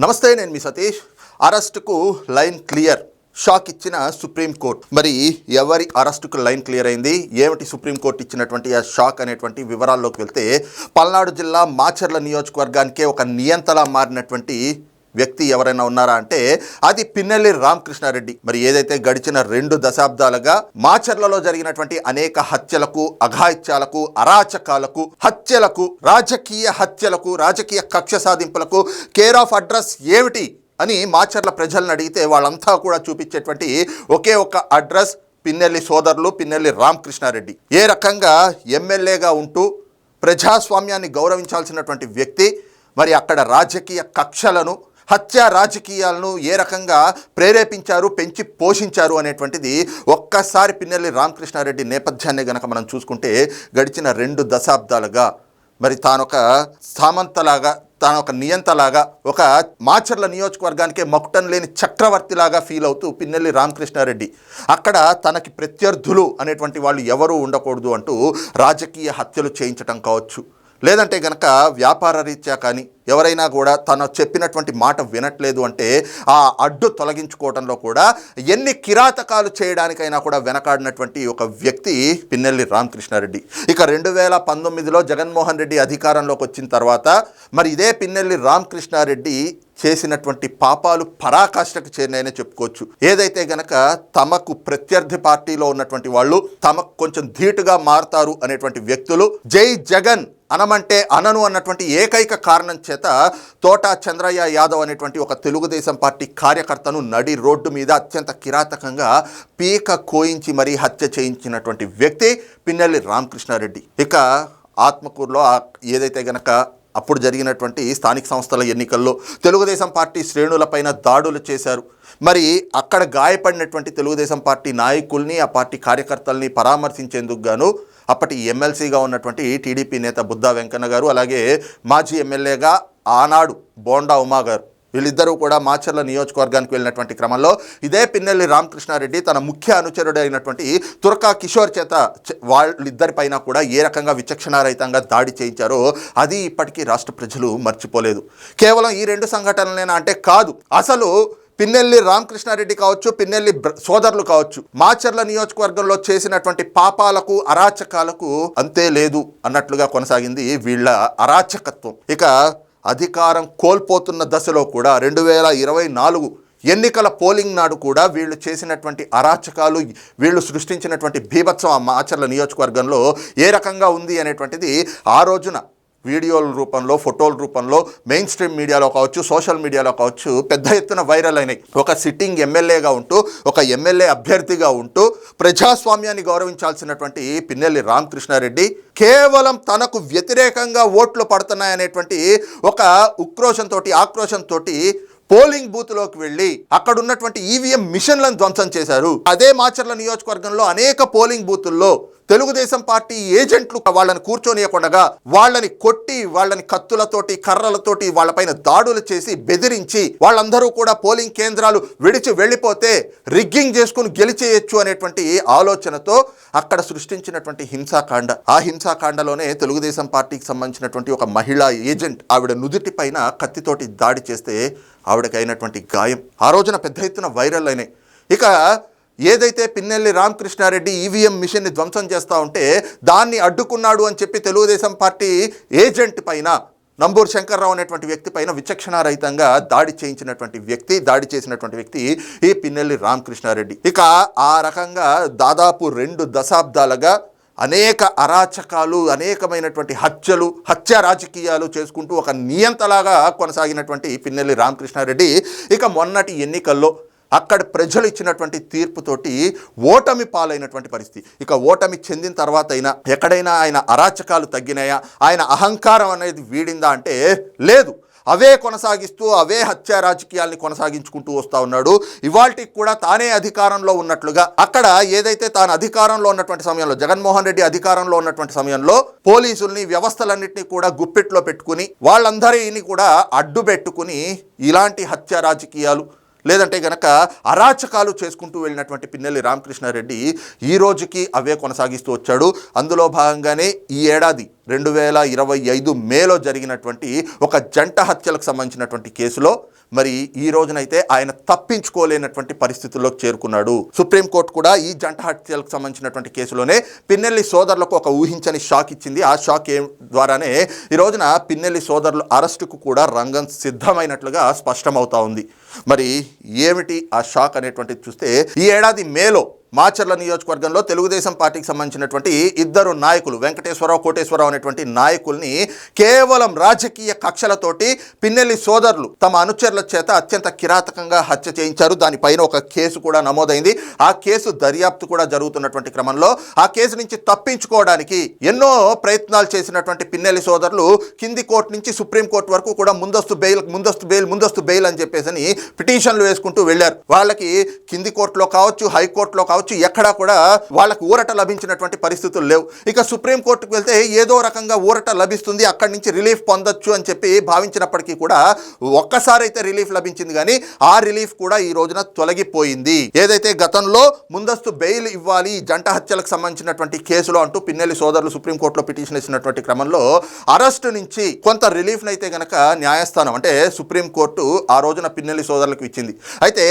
నమస్తే నేను మీ సతీష్. అరెస్టుకు లైన్ క్లియర్. షాక్ ఇచ్చిన సుప్రీంకోర్టు మరి ఎవరి అరెస్టుకు లైన్ క్లియర్ అయింది? ఏమిటి సుప్రీంకోర్టు ఇచ్చినటువంటి ఆ షాక్ అనేటువంటి వివరాల్లోకి వెళ్తే పల్నాడు జిల్లా మాచర్ల నియోజకవర్గానికే ఒక నియంతలా మారినటువంటి వ్యక్తి ఎవరైనా ఉన్నారా అంటే అది పిన్నెల్లి రామకృష్ణారెడ్డి. మరి ఏదైతే గడిచిన రెండు దశాబ్దాలుగా మాచర్లలో జరిగినటువంటి అనేక హత్యలకు అఘాయిత్యాలకు అరాచకాలకు హత్యలకు రాజకీయ హత్యలకు రాజకీయ కక్ష సాధింపులకు కేర్ ఆఫ్ అడ్రస్ ఏమిటి అని మాచర్ల ప్రజలను అడిగితే వాళ్ళంతా కూడా చూపించేటువంటి ఒకే ఒక అడ్రస్ పిన్నెల్లి సోదరులు పిన్నెల్లి రామకృష్ణారెడ్డి. ఏ రకంగా ఎమ్మెల్యేగా ఉంటూ ప్రజాస్వామ్యాన్ని గౌరవించాల్సినటువంటి వ్యక్తి మరి అక్కడ రాజకీయ కక్షలను హత్య రాజకీయాలను ఏ రకంగా ప్రేరేపించారు పెంచి పోషించారు అనేటువంటిది ఒక్కసారి పిన్నెల్లి రామకృష్ణారెడ్డి నేపథ్యాన్ని గనక మనం చూసుకుంటే గడిచిన రెండు దశాబ్దాలుగా మరి తానొక సామంతలాగా తాను ఒక నియంతలాగా ఒక మాచర్ల నియోజకవర్గానికే మకుటం లేని చక్రవర్తిలాగా ఫీల్ అవుతూ పిన్నెల్లి రామకృష్ణారెడ్డి. అక్కడ తనకి ప్రత్యర్థులు అనేటువంటి వాళ్ళు ఎవరూ ఉండకూడదు అంటూ రాజకీయ హత్యలు చేయించటం కావచ్చు. లేదంటే గనక వ్యాపార రీత్యా కానీ ఎవరైనా కూడా తను చెప్పినటువంటి మాట వినట్లేదు అంటే ఆ అడ్డు తొలగించుకోవడంలో కూడా ఎన్ని కిరాతకాలు చేయడానికైనా కూడా వెనకాడినటువంటి ఒక వ్యక్తి పిన్నెల్లి రామకృష్ణారెడ్డి. ఇక రెండు వేల పంతొమ్మిదిలో జగన్మోహన్ రెడ్డి అధికారంలోకి వచ్చిన తర్వాత మరి ఇదే పిన్నెల్లి రామకృష్ణారెడ్డి చేసినటువంటి పాపాలు పరాకాష్ఠకు చేరినాయనే చెప్పుకోవచ్చు. ఏదైతే గనక తమకు ప్రత్యర్థి పార్టీలో ఉన్నటువంటి వాళ్ళు తమకు కొంచెం ధీటుగా మారుతారు అనేటువంటి వ్యక్తులు జై జగన్ అనమంటే అనను అన్నటువంటి ఏకైక కారణం చేత తోట చంద్రయ్య యాదవ్ అనేటువంటి ఒక తెలుగుదేశం పార్టీ కార్యకర్తను నడి రోడ్డు మీద అత్యంత కిరాతకంగా పీక కోయించి మరీ హత్య చేయించినటువంటి వ్యక్తి పిన్నెల్లి రామకృష్ణారెడ్డి. ఇక ఆత్మకూరులో ఏదైతే గనక అప్పుడు జరిగినటువంటి స్థానిక సంస్థల ఎన్నికల్లో తెలుగుదేశం పార్టీ శ్రేణులపైన దాడులు చేశారు. మరి అక్కడ గాయపడినటువంటి తెలుగుదేశం పార్టీ నాయకుల్ని ఆ పార్టీ కార్యకర్తల్ని పరామర్శించేందుకు గాను అప్పటి ఎమ్మెల్సీగా ఉన్నటువంటి టీడీపీ నేత బుద్ధా వెంకన్న గారు అలాగే మాజీ ఎమ్మెల్యేగా ఆనాడు బోండా ఉమా గారు. వీళ్ళిద్దరూ కూడా మాచర్ల నియోజకవర్గానికి వెళ్ళినటువంటి క్రమంలో ఇదే పిన్నెల్లి రామకృష్ణారెడ్డి తన ముఖ్య అనుచరుడైనటువంటి తురకా కిషోర్ చేత వాళ్ళిద్దరిపైన కూడా ఏ రకంగా విచక్షణారహితంగా దాడి చేయించారో అది ఇప్పటికీ రాష్ట్ర ప్రజలు మర్చిపోలేదు. కేవలం ఈ రెండు సంఘటనలేనా అంటే కాదు. అసలు పిన్నెల్లి రామకృష్ణారెడ్డి కావచ్చు పిన్నెల్లి బ్ర- సోదరులు కావచ్చు మాచర్ల నియోజకవర్గంలో చేసినటువంటి పాపాలకు అరాచకాలకు అంతే లేదు అన్నట్లుగా కొనసాగింది వీళ్ళ అరాచకత్వం. ఇక అధికారం కోల్పోతున్న దశలో కూడా రెండు వేల ఇరవై నాలుగు ఎన్నికల పోలింగ్ నాడు కూడా వీళ్ళు చేసినటువంటి అరాచకాలు వీళ్ళు సృష్టించినటువంటి భీభత్సం ఆ మాచర్ల నియోజకవర్గంలో ఏ రకంగా ఉంది అనేటువంటిది ఆ రోజున వీడియోల రూపంలో ఫోటోల రూపంలో మెయిన్ స్ట్రీమ్ మీడియాలో కావచ్చు సోషల్ మీడియాలో కావచ్చు పెద్ద ఎత్తున వైరల్ అయినాయి. ఒక సిట్టింగ్ ఎమ్మెల్యేగా ఉంటూ ఒక ఎమ్మెల్యే అభ్యర్థిగా ఉంటూ ప్రజాస్వామ్యాన్ని గౌరవించాల్సినటువంటి పిన్నెల్లి రామకృష్ణారెడ్డి కేవలం తనకు వ్యతిరేకంగా ఓట్లు పడుతున్నాయనేటువంటి ఒక ఉక్రోషంతో ఆక్రోషంతో పోలింగ్ బూత్లోకి వెళ్ళి అక్కడ ఉన్నటువంటి ఈవీఎం మిషన్లను ధ్వంసం చేశారు. అదే మాచర్ల నియోజకవర్గంలో అనేక పోలింగ్ బూతుల్లో తెలుగుదేశం పార్టీ ఏజెంట్లు వాళ్ళని కూర్చొనియకుండా వాళ్ళని కొట్టి వాళ్ళని కత్తులతోటి కర్రలతోటి వాళ్ళపైన దాడులు చేసి బెదిరించి వాళ్ళందరూ కూడా పోలింగ్ కేంద్రాలు విడిచి వెళ్ళిపోతే రిగ్గింగ్ చేసుకుని గెలిచేయచ్చు అనేటువంటి ఆలోచనతో అక్కడ సృష్టించినటువంటి హింసాకాండ. ఆ హింసాకాండలోనే తెలుగుదేశం పార్టీకి సంబంధించినటువంటి ఒక మహిళా ఏజెంట్ ఆవిడ నుదుటి పైన కత్తితోటి దాడి చేస్తే ఆవిడకి అయినటువంటి గాయం. ఆ రోజున పెద్ద ఎత్తున వైరల్ అయినాయి. ఇక ఏదైతే పిన్నెల్లి రామకృష్ణారెడ్డి ఈవీఎం మిషన్ని ధ్వంసం చేస్తూ ఉంటే దాన్ని అడ్డుకున్నాడు అని చెప్పి తెలుగుదేశం పార్టీ ఏజెంట్ పైన నంబూరు శంకర్రావు అనేటువంటి వ్యక్తి పైన విచక్షణారహితంగా దాడి చేయించినటువంటి వ్యక్తి దాడి చేసినటువంటి వ్యక్తి ఈ పిన్నెల్లి రామకృష్ణారెడ్డి. ఇక ఆ రకంగా దాదాపు రెండు దశాబ్దాలుగా అనేక అరాచకాలు అనేకమైనటువంటి హత్యలు హత్య రాజకీయాలు చేసుకుంటూ ఒక నియంతలాగా కొనసాగినటువంటి పిన్నెల్లి రామకృష్ణారెడ్డి ఇక మొన్నటి ఎన్నికల్లో అక్కడ ప్రజలు ఇచ్చినటువంటి తీర్పుతోటి ఓటమి పాలైనటువంటి పరిస్థితి. ఇక ఓటమి చెందిన తర్వాత అయినా ఎక్కడైనా ఆయన అరాచకాలు తగ్గినాయా? ఆయన అహంకారం అనేది వీడిందా అంటే లేదు. అవే కొనసాగిస్తూ అవే హత్య రాజకీయాల్ని కొనసాగించుకుంటూ వస్తూ ఉన్నాడు. ఇవాళకి కూడా తానే అధికారంలో ఉన్నట్లుగా అక్కడ ఏదైతే తాను అధికారంలో ఉన్నటువంటి సమయంలో జగన్మోహన్ రెడ్డి అధికారంలో ఉన్నటువంటి సమయంలో పోలీసుల్ని వ్యవస్థలన్నింటినీ కూడా గుప్పిట్లో పెట్టుకుని వాళ్ళందరినీ కూడా అడ్డు పెట్టుకుని ఇలాంటి హత్య రాజకీయాలు లేదంటే గనక అరాచకాలు చేసుకుంటూ వెళ్ళినటువంటి పిన్నెల్లి రామకృష్ణారెడ్డి ఈ రోజుకి అవే కొనసాగిస్తూ వచ్చాడు. అందులో భాగంగానే ఈ ఏడాది రెండు వేల ఇరవై ఐదు మేలో జరిగినటువంటి ఒక జంట హత్యలకు సంబంధించినటువంటి కేసులో మరి ఈ రోజునైతే ఆయన తప్పించుకోలేనటువంటి పరిస్థితుల్లోకి చేరుకున్నాడు. సుప్రీంకోర్టు కూడా ఈ జంట హత్యలకు సంబంధించినటువంటి కేసులోనే పిన్నెల్లి సోదరులకు ఒక ఊహించని షాక్ ఇచ్చింది. ఆ షాక్ ఏ ద్వారానే ఈ రోజున పిన్నెల్లి సోదరులు అరెస్టుకు కూడా రంగం సిద్ధమైనట్లుగా స్పష్టమవుతా ఉంది. మరి ఏమిటి ఆ షాక్ అనేటువంటిది చూస్తే ఈ ఏడాది మేలో మాచర్ల నియోజకవర్గంలో తెలుగుదేశం పార్టీకి సంబంధించినటువంటి ఇద్దరు నాయకులు వెంకటేశ్వరరావు కోటేశ్వరరావు అనేటువంటి నాయకుల్ని కేవలం రాజకీయ కక్షలతోటి పిన్నెల్లి సోదరులు తమ అనుచరుల చేత అత్యంత కిరాతకంగా హత్య చేయించారు. దానిపైన ఒక కేసు కూడా నమోదైంది. ఆ కేసు దర్యాప్తు కూడా జరుగుతున్నటువంటి క్రమంలో ఆ కేసు నుంచి తప్పించుకోవడానికి ఎన్నో ప్రయత్నాలు చేసినటువంటి పిన్నెల్లి సోదరులు కింది కోర్టు నుంచి సుప్రీంకోర్టు వరకు కూడా ముందస్తు బెయిల్ ముందస్తు బెయిల్ ముందస్తు బెయిల్ అని చెప్పేసి పిటిషన్లు వేసుకుంటూ వెళ్ళారు. వాళ్ళకి కింది కోర్టులో కావచ్చు హైకోర్టులో కావచ్చు ఎక్కడా కూడా వాళ్ళకు ఊరట లభించినటువంటి పరిస్థితులు లేవు. ఇక సుప్రీంకోర్టుకు వెళ్తే ఏదో రకంగా ఊరట లభిస్తుంది అక్కడి నుంచి రిలీఫ్ పొందొచ్చు అని చెప్పి భావించినప్పటికీ కూడా ఒక్కసారి అయితే రిలీఫ్ లభించింది కానీ ఆ రిలీఫ్ కూడా ఈ రోజున తొలగిపోయింది. ఏదైతే గతంలో ముందస్తు బెయిల్ ఇవ్వాలి జంట హత్యలకు సంబంధించినటువంటి కేసులో అంటూ పిన్నెల్లి సోదరులు సుప్రీంకోర్టులో పిటిషన్ ఇచ్చినటువంటి క్రమంలో అరెస్టు నుంచి కొంత రిలీఫ్ అయితే గనక న్యాయస్థానం అంటే సుప్రీంకోర్టు ఆ రోజున పిన్నెల్లి సోదరులకు ఇచ్చింది. అయితే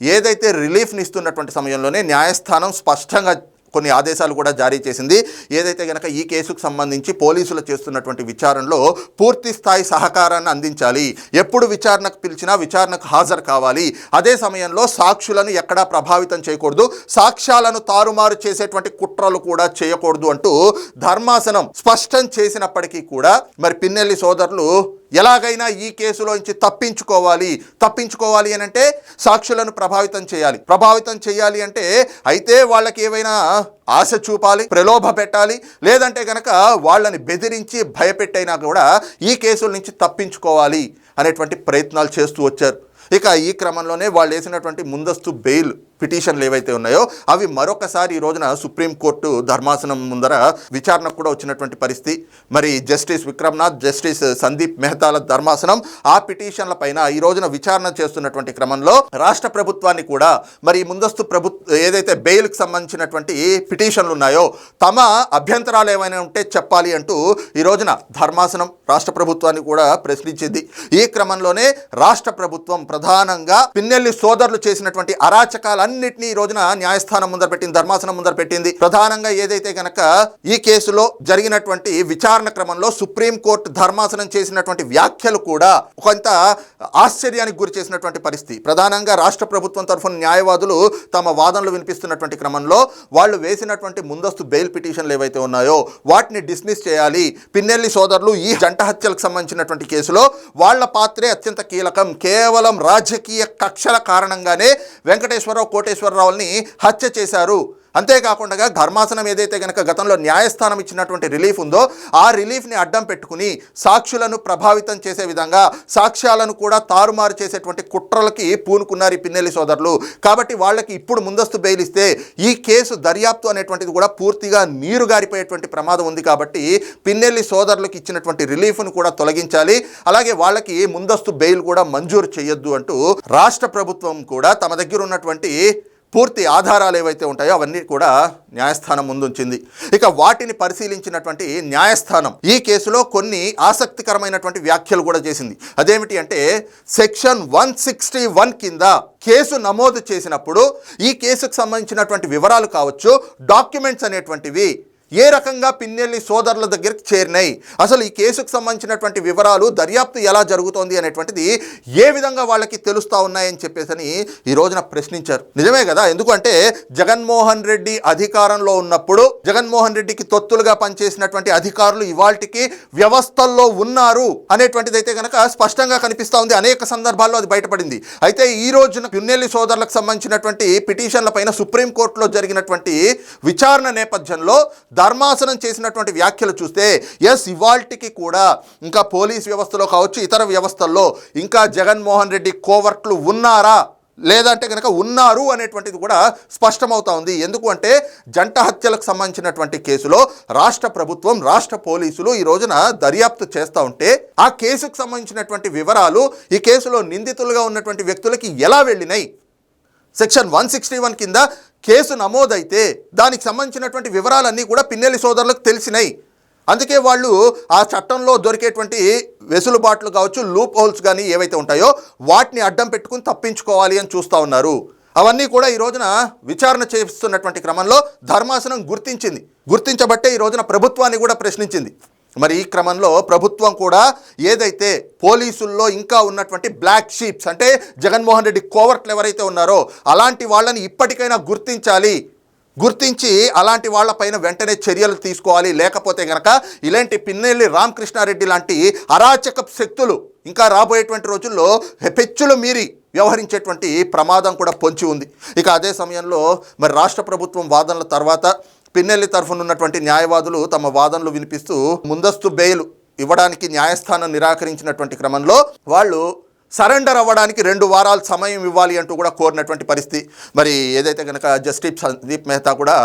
ఏదైతే రిలీఫ్ని ఇస్తున్నటువంటి సమయంలోనే న్యాయస్థానం స్పష్టంగా కొన్ని ఆదేశాలు కూడా జారీ చేసింది. ఏదైతే గనక ఈ కేసుకు సంబంధించి పోలీసులు చేస్తున్నటువంటి విచారణలో పూర్తి స్థాయి సహకారాన్ని అందించాలి. ఎప్పుడు విచారణకు పిలిచినా విచారణకు హాజరు కావాలి. అదే సమయంలో సాక్షులను ఎక్కడా ప్రభావితం చేయకూడదు. సాక్ష్యాలను తారుమారు చేసేటువంటి కుట్రలు కూడా చేయకూడదు అంటూ ధర్మాసనం స్పష్టం చేసినప్పటికీ కూడా మరి పిన్నెల్లి సోదరులు ఎలాగైనా ఈ కేసులో నుంచి తప్పించుకోవాలి. తప్పించుకోవాలి అని అంటే సాక్షులను ప్రభావితం చేయాలి. ప్రభావితం చేయాలి అంటే అయితే వాళ్ళకి ఏవైనా ఆశ చూపాలి ప్రలోభ పెట్టాలి లేదంటే కనుక వాళ్ళని బెదిరించి భయపెట్టైనా కూడా ఈ కేసుల నుంచి తప్పించుకోవాలి అనేటువంటి ప్రయత్నాలు చేస్తూ వచ్చారు. ఇక ఈ క్రమంలోనే వాళ్ళు వేసినటువంటి ముందస్తు బెయిల్ పిటిషన్లు ఏవైతే ఉన్నాయో అవి మరొకసారి ఈ రోజున సుప్రీంకోర్టు ధర్మాసనం ముందర విచారణకు కూడా వచ్చినటువంటి పరిస్థితి. మరి జస్టిస్ విక్రమ్నాథ్ జస్టిస్ సందీప్ మెహతాల ధర్మాసనం ఆ పిటిషన్ల పైన ఈ రోజున విచారణ చేస్తున్నటువంటి క్రమంలో రాష్ట్ర ప్రభుత్వాన్ని కూడా మరి ముందస్తు ప్రభుత్వ ఏదైతే బెయిల్కి సంబంధించినటువంటి పిటిషన్లు ఉన్నాయో తమ అభ్యంతరాలు ఏమైనా ఉంటే చెప్పాలి అంటూ ఈ రోజున ధర్మాసనం రాష్ట్ర ప్రభుత్వాన్ని కూడా ప్రశ్నించింది. ఈ క్రమంలోనే రాష్ట్ర ప్రభుత్వం ప్రధానంగా పిన్నెల్లి సోదరులు చేసినటువంటి అన్నిటినీ ఈ రోజున న్యాయస్థానం ముందర పెట్టింది ధర్మాసనం ముందర పెట్టింది. ప్రధానంగా ఏదైతే గనక ఈ కేసులో జరిగినటువంటి విచారణ క్రమంలో సుప్రీంకోర్టు ధర్మాసనం చేసినటువంటి వ్యాఖ్యలు కూడా కొంత ఆశ్చర్యానికి గురి చేసినటువంటి పరిస్థితి. ప్రధానంగా రాష్ట్ర ప్రభుత్వం తరఫున న్యాయవాదులు తమ వాదనలు వినిపిస్తున్నటువంటి క్రమంలో వాళ్ళు వేసినటువంటి ముందస్తు బెయిల్ పిటిషన్లు ఏవైతే ఉన్నాయో వాటిని డిస్మిస్ చేయాలి. పిన్నెల్లి సోదరులు ఈ జంట హత్యలకు సంబంధించినటువంటి కేసులో వాళ్ళ పాత్రే అత్యంత కీలకం. కేవలం రాజకీయ కక్షల కారణంగానే వెంకటేశ్వరరావు కోటేశ్వరరావుని హత్య చేశారు. అంతేకాకుండా ధర్మాసనం ఏదైతే కనుక గతంలో న్యాయస్థానం ఇచ్చినటువంటి రిలీఫ్ ఉందో ఆ రిలీఫ్ని అడ్డం పెట్టుకుని సాక్షులను ప్రభావితం చేసే విధంగా సాక్ష్యాలను కూడా తారుమారు చేసేటువంటి కుట్రలకి పూనుకున్నారు ఈ పిన్నెల్లి సోదరులు. కాబట్టి వాళ్ళకి ఇప్పుడు ముందస్తు బెయిల్ ఇస్తే ఈ కేసు దర్యాప్తు అనేటువంటిది కూడా పూర్తిగా నీరు గారిపోయేటువంటి ప్రమాదం ఉంది కాబట్టి పిన్నెల్లి సోదరులకు ఇచ్చినటువంటి రిలీఫ్ను కూడా తొలగించాలి. అలాగే వాళ్ళకి ముందస్తు బెయిల్ కూడా మంజూరు చేయొద్దు అంటూ రాష్ట్ర ప్రభుత్వం కూడా తమ దగ్గర ఉన్నటువంటి పూర్తి ఆధారాలు ఏవైతే ఉంటాయో అవన్నీ కూడా న్యాయస్థానం ముందుంచింది. ఇక వాటిని పరిశీలించినటువంటి న్యాయస్థానం ఈ కేసులో కొన్ని ఆసక్తికరమైనటువంటి వ్యాఖ్యలు కూడా చేసింది. అదేమిటి అంటే సెక్షన్ వన్ సిక్స్టీ వన్ కింద కేసు నమోదు చేసినప్పుడు ఈ కేసుకు సంబంధించినటువంటి వివరాలు కావచ్చు డాక్యుమెంట్స్ అనేటువంటివి ఏ రకంగా పిన్నెల్లి సోదరుల దగ్గరికి చేరినాయి? అసలు ఈ కేసుకు సంబంధించినటువంటి వివరాలు దర్యాప్తు ఎలా జరుగుతోంది అనేటువంటిది ఏ విధంగా వాళ్ళకి తెలుస్తూ ఉన్నాయని చెప్పేసి ఈ రోజున ప్రశ్నించారు. నిజమే కదా? ఎందుకంటే జగన్మోహన్ రెడ్డి అధికారంలో ఉన్నప్పుడు జగన్మోహన్ రెడ్డికి తొత్తులుగా పనిచేసినటువంటి అధికారులు ఇవాల్టికి వ్యవస్థల్లో ఉన్నారు అనేటువంటిది అయితే కనుక స్పష్టంగా కనిపిస్తూ ఉంది. అనేక సందర్భాల్లో అది బయటపడింది. అయితే ఈ రోజున పిన్నెల్లి సోదరులకు సంబంధించినటువంటి పిటిషన్ల పైన సుప్రీంకోర్టులో జరిగినటువంటి విచారణ నేపథ్యంలో ధర్మాసనం చేసినటువంటి వ్యాఖ్యలు చూస్తే ఎస్ ఇవాల్టికి కూడా ఇంకా పోలీస్ వ్యవస్థలో కావచ్చు ఇతర వ్యవస్థల్లో ఇంకా జగన్మోహన్ రెడ్డి కోవర్ట్లు ఉన్నారా? లేదంటే కనుక ఉన్నారు అనేటువంటిది కూడా స్పష్టమవుతా ఉంది. ఎందుకు అంటే జంట హత్యలకు సంబంధించినటువంటి కేసులో రాష్ట్ర ప్రభుత్వం రాష్ట్ర పోలీసులు ఈ రోజున దర్యాప్తు చేస్తూ ఉంటే ఆ కేసుకు సంబంధించినటువంటి వివరాలు ఈ కేసులో నిందితులుగా ఉన్నటువంటి వ్యక్తులకి ఎలా వెళ్ళినాయి? సెక్షన్ వన్ సిక్స్టీ వన్ కింద కేసు నమోదైతే దానికి సంబంధించినటువంటి వివరాలన్నీ కూడా పిన్నెల్లి సోదరులకు తెలిసినాయి. అందుకే వాళ్ళు ఆ చట్టంలో దొరికేటువంటి వెసులుబాట్లు కావచ్చు లూప్ హోల్స్ కానీ ఏవైతే ఉంటాయో వాటిని అడ్డం పెట్టుకుని తప్పించుకోవాలి అని చూస్తూ ఉన్నారు. అవన్నీ కూడా ఈ రోజున విచారణ చేస్తున్నటువంటి క్రమంలో ధర్మాసనం గుర్తించింది. గుర్తించబట్టే ఈ రోజున ప్రభుత్వాన్ని కూడా ప్రశ్నించింది. మరి ఈ క్రమంలో ప్రభుత్వం కూడా ఏదైతే పోలీసుల్లో ఇంకా ఉన్నటువంటి బ్లాక్ షీప్స్ అంటే జగన్మోహన్ రెడ్డి కోవర్ట్లు ఎవరైతే ఉన్నారో అలాంటి వాళ్ళని ఇప్పటికైనా గుర్తించాలి. గుర్తించి అలాంటి వాళ్ళపైన వెంటనే చర్యలు తీసుకోవాలి. లేకపోతే గనక ఇలాంటి పిన్నెల్లి రామకృష్ణారెడ్డి లాంటి అరాచక శక్తులు ఇంకా రాబోయేటువంటి రోజుల్లో హెపెచ్చులు మీరి వ్యవహరించేటువంటి ప్రమాదం కూడా పొంచి ఉంది. ఇక అదే సమయంలో మరి రాష్ట్ర ప్రభుత్వం వాదనల తర్వాత పిన్నెల్లి తరఫున ఉన్నటువంటి న్యాయవాదులు తమ వాదనలు వినిపిస్తూ ముందస్తు బెయిల్ ఇవ్వడానికి న్యాయస్థానం నిరాకరించినటువంటి క్రమంలో వాళ్ళు సరెండర్ అవ్వడానికి రెండు వారాలు సమయం ఇవ్వాలి అంటూ కూడా కోరినటువంటి పరిస్థితి. మరి ఏదైతే కనుక జస్టిస్ సందీప్ మెహతా కూడా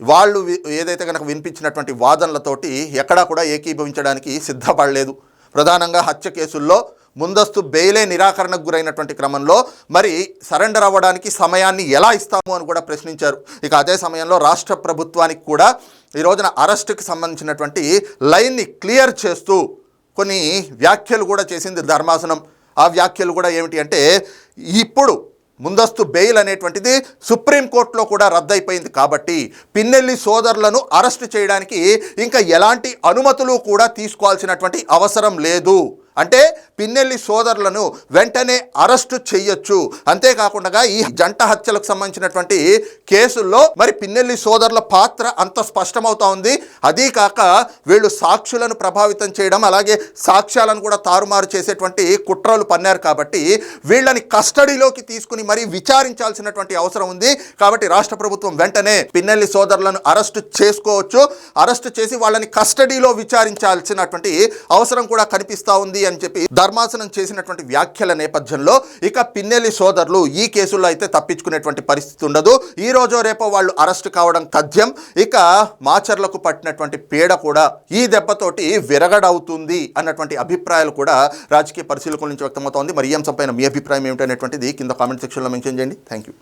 వాళ్ళు ఏదైతే కనుక వినిపించినటువంటి వాదనలతోటి ఎక్కడా కూడా ఏకీభవించడానికి సిద్ధపడలేదు. ప్రధానంగా హత్య కేసుల్లో ముందస్తు బెయిలే నిరాకరణకు గురైనటువంటి క్రమంలో మరి సరెండర్ అవ్వడానికి సమయాన్ని ఎలా ఇస్తాము అని కూడా ప్రశ్నించారు. ఇక అదే సమయంలో రాష్ట్ర ప్రభుత్వానికి కూడా ఈ రోజున అరెస్ట్కి సంబంధించినటువంటి లైన్ని క్లియర్ చేస్తూ కొన్ని వ్యాఖ్యలు కూడా చేసింది ధర్మాసనం. ఆ వ్యాఖ్యలు కూడా ఏమిటి అంటే ఇప్పుడు ముందస్తు బెయిల్ అనేటువంటిది సుప్రీంకోర్టులో కూడా రద్దయిపోయింది కాబట్టి పిన్నెల్లి సోదరులను అరెస్ట్ చేయడానికి ఇంకా ఎలాంటి అనుమతులు కూడా తీసుకోవాల్సినటువంటి అవసరం లేదు. అంటే పిన్నెల్లి సోదరులను వెంటనే అరెస్టు చేయొచ్చు అంతేకాకుండా ఈ జంట హత్యలకు సంబంధించినటువంటి కేసుల్లో మరి పిన్నెల్లి సోదరుల పాత్ర అంత స్పష్టమవుతా ఉంది. అదీ కాక వీళ్ళు సాక్షులను ప్రభావితం చేయడం అలాగే సాక్ష్యాలను కూడా తారుమారు చేసేటువంటి కుట్రలు పన్నారు కాబట్టి వీళ్ళని కస్టడీలోకి తీసుకుని మరీ విచారించాల్సినటువంటి అవసరం ఉంది. కాబట్టి రాష్ట్ర ప్రభుత్వం వెంటనే పిన్నెల్లి సోదరులను అరెస్టు చేసుకోవచ్చు. అరెస్టు చేసి వాళ్ళని కస్టడీలో విచారించాల్సినటువంటి అవసరం కూడా కనిపిస్తూ ఉంది. అని చెప్పి ధర్మాసనం చేసినటువంటి వ్యాఖ్యల నేపథ్యంలో ఇక పిన్నెల్లి సోదరులు ఈ కేసుల్లో అయితే తప్పించుకునేటువంటి పరిస్థితి ఉండదు. ఈ రోజో రేపో వాళ్ళు అరెస్ట్ కావడం తథ్యం. ఇక మాచర్లకు పట్టినటువంటి పీడ కూడా ఈ దెబ్బతోటి విరగడవుతుంది అన్నటువంటి అభిప్రాయాలు కూడా రాజకీయ పరిశీలకుల నుంచి వ్యక్తమవుతోంది మరి ఈ అంశంపైన మీ అభిప్రాయం ఏమిటనేటువంటిది కింద కామెంట్ సెక్షన్లో మెన్షన్ చేయండి. Thank you